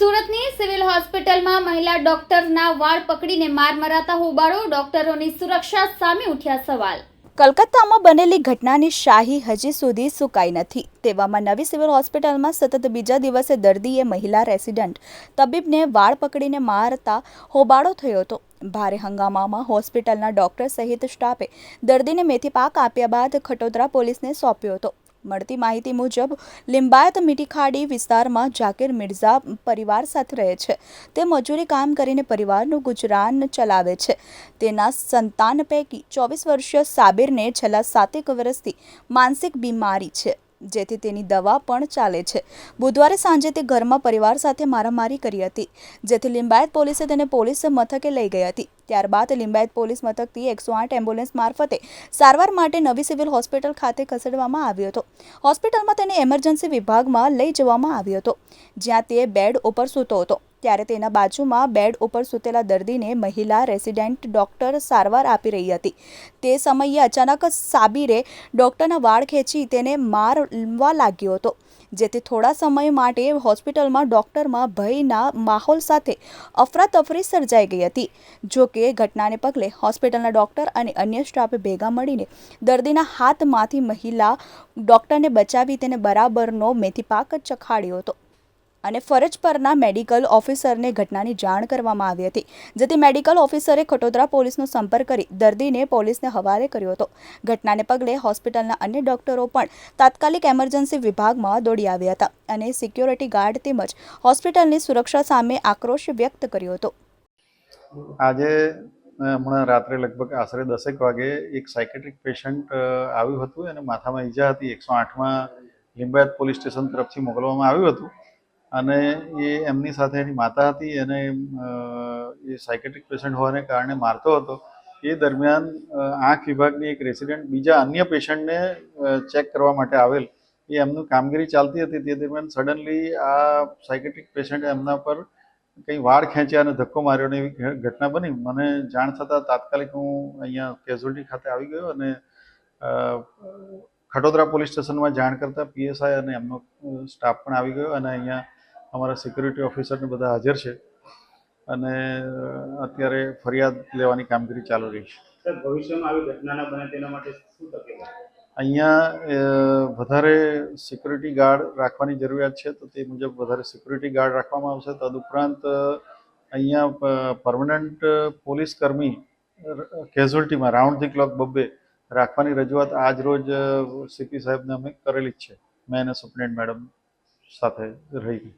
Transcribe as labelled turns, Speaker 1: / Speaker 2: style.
Speaker 1: સુરતની સિવિલ હોસ્પિટલમાં મહિલા ડોક્ટરના વાળ પકડીને માર મરાતા હોબાળો ડોક્ટરોની સુરક્ષા સામે ઉઠ્યા સવાલ.
Speaker 2: કલકત્તામાં બનેલી ઘટનાની શાહી હજી સુધી સુકાઈ નથી. તેવામાં નવી સિવિલ હોસ્પિટલમાં સતત બીજા દિવસે દર્દીએ મહિલા રેસિડન્ટ તબીબને વાળ પકડીને મારતા હોબાળો થયો હતો. ભારે હંગામામાં હોસ્પિટલના ડોક્ટર સહિત સ્ટાફે દર્દીને મેથી પાક આપ્યા બાદ ખટોદરા પોલીસને સોંપ્યો હતો. મળતી માહિતી મુજબ, લિંબાયત મીઠીખાડી વિસ્તારમાં જાકીર મિર્ઝા પરિવાર સાથે રહે છે. તે મજૂરી કામ કરીને પરિવારનું ગુજરાન ચલાવે છે. તેના સંતાન પૈકી ચોવીસ વર્ષીય સાબિરને છેલ્લા સાતેક વર્ષથી માનસિક બીમારી છે. જેથી તેની દવા પણ ચાલે છે. બુધવારે સાંજે તે ઘરમાં પરિવાર સાથે મારામારી કરી હતી, જેથી લિંબાયત પોલીસે તેને પોલીસ મથકે લઈ ગઈ હતી. ત્યારબાદ લિંબાયત પોલીસ મથકથી એકસો આઠ એમ્બ્યુલન્સ મારફતે સારવાર માટે નવી સિવિલ હોસ્પિટલ ખાતે ખસેડવામાં આવ્યો હતો. હોસ્પિટલમાં તેને એમરજન્સી વિભાગમાં લઈ જવામાં આવ્યો હતો, જ્યાં તે બેડ ઉપર સૂતો હતો. ત્યારે તેના બાજુમાં બેડ ઉપર સૂતેલા દર્દીને મહિલા રેસિડેન્ટ ડોક્ટર સારવાર આપી રહી હતી. તે સમયે અચાનક સાબીરે ડોક્ટરના વાળ ખેંચી તેને મારવા લાગ્યો હતો, જેથી થોડા સમય માટે હોસ્પિટલમાં ડોક્ટરમાં ભયના માહોલ સાથે અફરાતફરી સર્જાઈ ગઈ હતી. જો કે ઘટનાને પગલે હોસ્પિટલના ડોક્ટર અને અન્ય સ્ટાફે ભેગા મળીને દર્દીના હાથમાંથી મહિલા ડોક્ટરને બચાવી તેને બરાબરનો મેથીપાક ચખાડ્યો હતો. અને ફરજ પરના મેડિકલ ઓફિસરને ઘટનાની જાણ કરવામાં આવી હતી, જેથી મેડિકલ ઓફિસરે ખટોદરા પોલીસનો સંપર્ક કરી દર્દીને પોલીસને હવાલે કર્યો હતો. ઘટનાને પગલે હોસ્પિટલના અન્ય ડોક્ટરો પણ તાત્કાલિક એમરજન્સી વિભાગમાં દોડી આવ્યા હતા અને સિક્યોરિટી ગાર્ડ તેમજ હોસ્પિટલની સુરક્ષા સામે આક્રોશ વ્યક્ત કર્યો હતો.
Speaker 3: આજે હમણાં રાત્રે લગભગ આશરે દસેક વાગે એક સાયકેટ્રિક પેશન્ટ આવ્યું હતું અને માથામાં ઈજા હતી. એકસો આઠમાં લિંબાયત પોલીસ સ્ટેશન તરફથી મોકલવામાં આવ્યું હતું. અને એ એમની સાથે એની માતા હતી અને એ સાયકેટ્રિક પેશન્ટ હોવાને કારણે મારતો હતો. એ દરમિયાન આંખ વિભાગની એક રેસિડેન્ટ બીજા અન્ય પેશન્ટને ચેક કરવા માટે આવેલ. એ એમનું કામગીરી ચાલતી હતી. તે દરમિયાન સડનલી આ સાયકેટ્રિક પેશન્ટે એમના પર કંઈ વાળ ખેંચ્યા અને ધક્કો માર્યો ને એવી ઘટના બની. મને જાણ થતાં તાત્કાલિક હું અહીંયા કેઝ્યુઅલ્ટી ખાતે આવી ગયો અને ખટોદરા પોલીસ સ્ટેશનમાં જાણ કરતાં પીએસઆઈ અને એમનો સ્ટાફ પણ આવી ગયો અને અહીંયા અમારા સિક્યુરિટી ઓફિસરને બધા હાજર છે અને અત્યારે ફરિયાદ લેવાની કામગીરી ચાલુ રહી છે.
Speaker 4: ભવિષ્યમાં આવી ઘટના ના બને તેના માટે શું
Speaker 3: અહીંયા વધારે સિક્યુરિટી ગાર્ડ રાખવાની જરૂરિયાત છે તો તે મુજબ વધારે સિક્યુરિટી ગાર્ડ રાખવામાં આવશે. તદુપરાંત અહીંયા પરમનન્ટ પોલીસ કર્મી કેઝ્યુઅલ્ટીમાં રાઉન્ડ ધી ક્લોક બબ્બે રાખવાની રજૂઆત આજ રોજ સીપી સાહેબને અમે કરેલી જ છે. મેં અને સુપ્રિન્ટ મેડમ સાથે રહી.